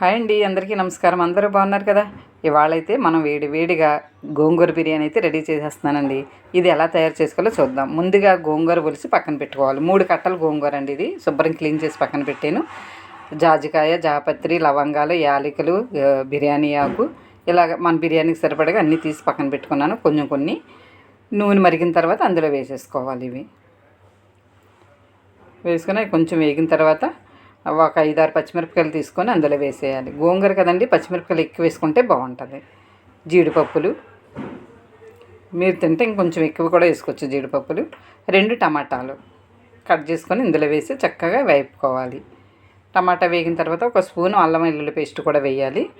Hi అండి అందరికీ నమస్కారం. అందరూ బాగున్నారు కదా? ఇవాళైతే మనం వేడి వేడిగా గోంగూర బిర్యానీ అయితే రెడీ చేసేస్తున్నానండి. ఇది ఎలా తయారు చేసుకోవాలో చూద్దాం. ముందుగా గోంగూర ఒలిసి పక్కన పెట్టుకోవాలి. మూడు కట్టలు గోంగూర అండి ఇది. శుభ్రం క్లీన్ చేసి పక్కన పెట్టాను. జాజికాయ జాపత్రి లవంగాలు యాలకులు బిర్యానీ ఆకు. ఇలాగ మన బిర్యానీకి సరిపడగా అన్నీ తీసి పక్కన పెట్టుకున్నాను. కొంచెం కొన్ని నూనె మరిగిన తర్వాత అందులో వేసేసుకోవాలి ఇవి. వేసుకుని కొంచెం వేగిన తర్వాత ఒక ఐదారు పచ్చిమిరపకాయలు తీసుకొని అందులో వేసేయాలి. గోంగూర కదండి పచ్చిమిరపకాయలు ఎక్కువ వేసుకుంటే బాగుంటుంది. జీడిపప్పులు. మీరు తింటే ఇంకొంచెం ఎక్కువ కూడా వేసుకోవచ్చు జీడిపప్పులు. రెండు టమాటాలు కట్ చేసుకొని ఇందులో వేసి చక్కగా వేపుకోవాలి. టమాటా వేగిన తర్వాత ఒక స్పూన్ అల్లం వెల్లుల్లి పేస్ట్ కూడా వేయాలి.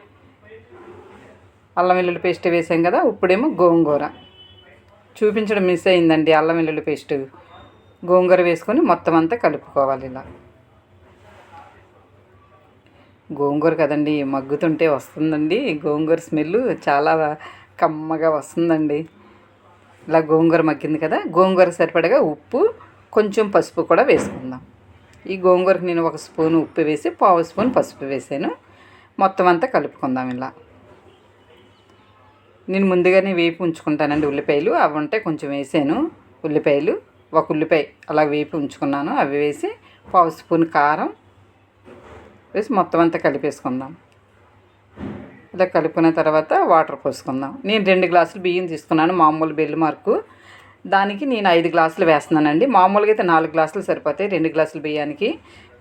అల్లం వెల్లుల్లి పేస్ట్ వేసాం కదా ఇప్పుడేమో గోంగూర. చూపించడం మిస్ అయిందండి అల్లం వెల్లుల్లి పేస్ట్. గోంగూర వేసుకొని మొత్తం అంతా కలుపుకోవాలి ఇలా. గోంగూర కదండి మగ్గుతుంటే వస్తుందండి. గోంగూర స్మెల్ చాలా కమ్మగా వస్తుందండి. ఇలా గోంగూర మగ్గింది కదా గోంగూర సరిపడగా ఉప్పు కొంచెం పసుపు కూడా వేసుకుందాం. ఈ గోంగూరకు నేను ఒక స్పూన్ ఉప్పు వేసి పావు స్పూన్ పసుపు వేసాను. మొత్తం అంతా కలుపుకుందాం ఇలా. నేను ముందుగానే వేపి ఉంచుకుంటానండి ఉల్లిపాయలు. అవి ఉంటే కొంచెం వేసాను ఉల్లిపాయలు. ఒక ఉల్లిపాయ అలా వేపి ఉంచుకున్నాను. అవి వేసి పావు స్పూన్ కారం వేసి మొత్తం అంతా కలిపేసుకుందాం. ఇలా కలుపుకున్న తర్వాత వాటర్ పోసుకుందాం. నేను రెండు గ్లాసులు బియ్యం తీసుకున్నాను మామూలు బెల్లి మార్కు. దానికి నేను ఐదు గ్లాసులు వేస్తున్నానండి. మామూలుగా అయితే నాలుగు గ్లాసులు సరిపోతాయి రెండు గ్లాసుల బియ్యానికి.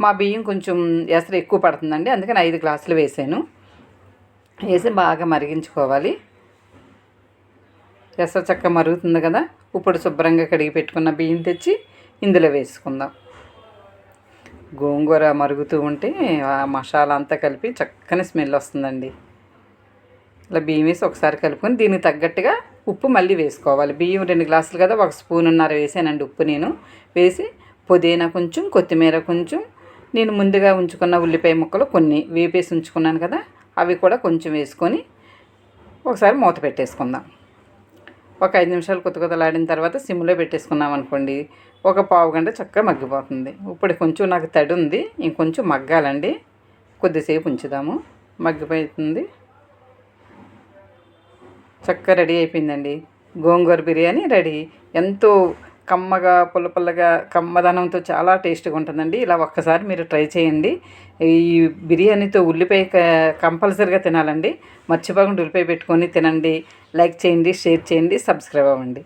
మా బియ్యం కొంచెం ఎసరు ఎక్కువ పడుతుందండి అందుకని ఐదు గ్లాసులు వేసాను. వేసి బాగా మరిగించుకోవాలి. ఎసరు చక్క మరుగుతుంది కదా ఇప్పుడు శుభ్రంగా కడిగి పెట్టుకున్న బియ్యం తెచ్చి ఇందులో వేసుకుందాం. గోంగూర మరుగుతూ ఉంటే ఆ మసాలా అంతా కలిపి చక్కని స్మెల్ వస్తుందండి. ఇలా బియ్యం వేసి ఒకసారి కలుపుకొని దీనికి తగ్గట్టుగా ఉప్పు మళ్ళీ వేసుకోవాలి. బియ్యం రెండు గ్లాసులు కదా ఒక స్పూన్ ఉన్నర వేసానండి ఉప్పు నేను. వేసి పుదీనా కొంచెం కొత్తిమీర కొంచెం నేను ముందుగా ఉంచుకున్న ఉల్లిపాయ ముక్కలు కొన్ని వేపేసి ఉంచుకున్నాను కదా అవి కూడా కొంచెం వేసుకొని ఒకసారి మూత పెట్టేసుకుందాం. ఒక ఐదు నిమిషాలు కొత్త కొత్తలాడిన తర్వాత సిమ్లో పెట్టేసుకున్నాం అనుకోండి. ఒక పావు గంట చక్కగా మగ్గిపోతుంది. ఇప్పుడు కొంచెం నాకు తడి ఉంది. ఇంకొంచెం మగ్గాలండి. కొద్దిసేపు ఉంచుదాము. మగ్గిపోతుంది. చక్కగా రెడీ అయిపోయిందండి. గోంగూర బిర్యానీ రెడీ. ఎంతో కమ్మగా పుల్ల పుల్లగా కమ్మదనంతో చాలా టేస్ట్గా ఉంటుందండి. ఇలా ఒక్కసారి మీరు ట్రై చేయండి. ఈ బిర్యానీతో ఉల్లిపాయ క- కంపల్సరిగా తినాలండి. మర్చిపోకుండా ఉల్లిపాయ పెట్టుకొని తినండి. లైక్ చేయండి షేర్ చేయండి సబ్స్క్రైబ్ అవ్వండి.